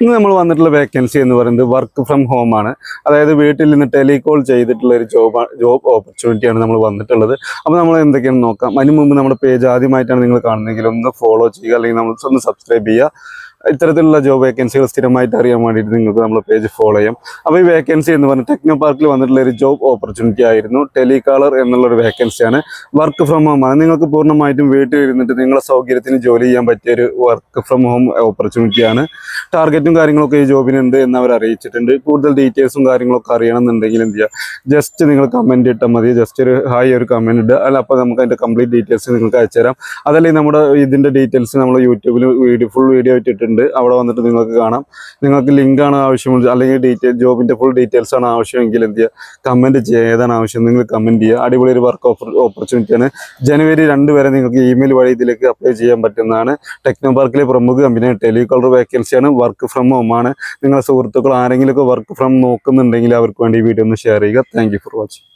ഇന്ന് നമ്മൾ വന്നിട്ടുള്ള വേക്കൻസി എന്ന് പറയുന്നത് വർക്ക് ഫ്രം ഹോം ആണ്. അതായത് വീട്ടിൽ നിന്ന് ടെലികോൾ ചെയ്തിട്ടുള്ള ഒരു ജോബ് ജോബ് ഓപ്പർച്യൂണിറ്റിയാണ് നമ്മൾ വന്നിട്ടുള്ളത്. അപ്പോൾ നമ്മൾ എന്തൊക്കെയാണ് നോക്കാം. അതിന് മുമ്പ് നമ്മുടെ പേജ് ആദ്യമായിട്ടാണ് നിങ്ങൾ കാണുന്നതെങ്കിൽ ഒന്ന് ഫോളോ ചെയ്യുക അല്ലെങ്കിൽ നമ്മൾ ഒന്ന് സബ്സ്ക്രൈബ് ചെയ്യുക. ഇത്തരത്തിലുള്ള ജോബ് വേക്കൻസികൾ സ്ഥിരമായിട്ട് അറിയാൻ വേണ്ടിയിട്ട് നിങ്ങൾക്ക് നമ്മുടെ പേജ് ഫോളോ ചെയ്യാം. അപ്പോൾ ഈ വേക്കൻസി എന്ന് പറഞ്ഞാൽ ടെക്നോ പാർക്കിൽ വന്നിട്ടുള്ള ഒരു ജോബ് ഓപ്പർച്യൂണിറ്റി ആയിരുന്നു. ടെലികാളർ എന്നുള്ള ഒരു വേക്കൻസിയാണ് വർക്ക് ഫ്രം ഹോം ആണ്. നിങ്ങൾക്ക് പൂർണമായിട്ടും വീട്ടിൽ ഇരുന്നിട്ട് നിങ്ങളെ സൗകര്യത്തിന് ജോലി ചെയ്യാൻ പറ്റിയ ഒരു വർക്ക് ഫ്രം ഹോം ഓപ്പർച്യൂണിറ്റിയാണ് ടാർഗറ്റും കാര്യങ്ങളൊക്കെ ഈ ജോബിനുണ്ട് എന്ന് അവർ അറിയിച്ചിട്ടുണ്ട്. കൂടുതൽ ഡീറ്റെയിൽസും കാര്യങ്ങളൊക്കെ അറിയണമെന്നുണ്ടെങ്കിൽ എന്ത് ചെയ്യുക ജസ്റ്റ് നിങ്ങൾ കമന്റ് ഇട്ടാൽ മതി. ജസ്റ്റ് ഒരു ഹായ് ഒരു കമന്റ് ഇടുക. അല്ല അപ്പോൾ നമുക്ക് അതിന്റെ കംപ്ലീറ്റ് ഡീറ്റെയിൽസ് നിങ്ങൾക്ക് അയച്ചു തരാം അതല്ലെങ്കിൽ നമ്മുടെ ഇതിന്റെ ഡീറ്റെയിൽസ് നമ്മൾ യൂട്യൂബിൽ വീഡിയോ ഫുൾ വീഡിയോ ഇട്ടിട്ടുണ്ട്. അവിടെ വന്നിട്ട് നിങ്ങൾക്ക് കാണാം. നിങ്ങൾക്ക് ലിങ്ക് ആണ് ആവശ്യമുള്ളത് അല്ലെങ്കിൽ ഡീറ്റെയിൽ ജോബിന്റെ ഫുൾ ഡീറ്റെയിൽസ് ആണ് ആവശ്യമെങ്കിൽ എന്ത് ചെയ്യുക കമന്റ് ചെയ്യുക ഏതാണ് ആവശ്യം? നിങ്ങൾ കമന്റ് ചെയ്യുക അടിപൊളി ഒരു വർക്ക് ഓപ്പർ ഓപ്പർച്യൂണിറ്റിയാണ് ജനുവരി രണ്ട് വരെ നിങ്ങൾക്ക് ഇമെയിൽ വഴി ഇതിലേക്ക് അപ്ലൈ ചെയ്യാൻ പറ്റുന്നതാണ്. ടെക്നോ പാർക്കിലെ പ്രമുഖ കമ്പനി ടെലികോളർ വേക്കൻസിയാണ് വർക്ക് ഫ്രം ഹോം ആണ്. നിങ്ങളുടെ സുഹൃത്തുക്കൾ ആരെങ്കിലുമൊക്കെ വർക്ക് ഫ്രം നോക്കുന്നുണ്ടെങ്കിൽ അവർക്ക് വേണ്ടി വീഡിയോ ഒന്ന് ഷെയർ ചെയ്യുക. Thank for watching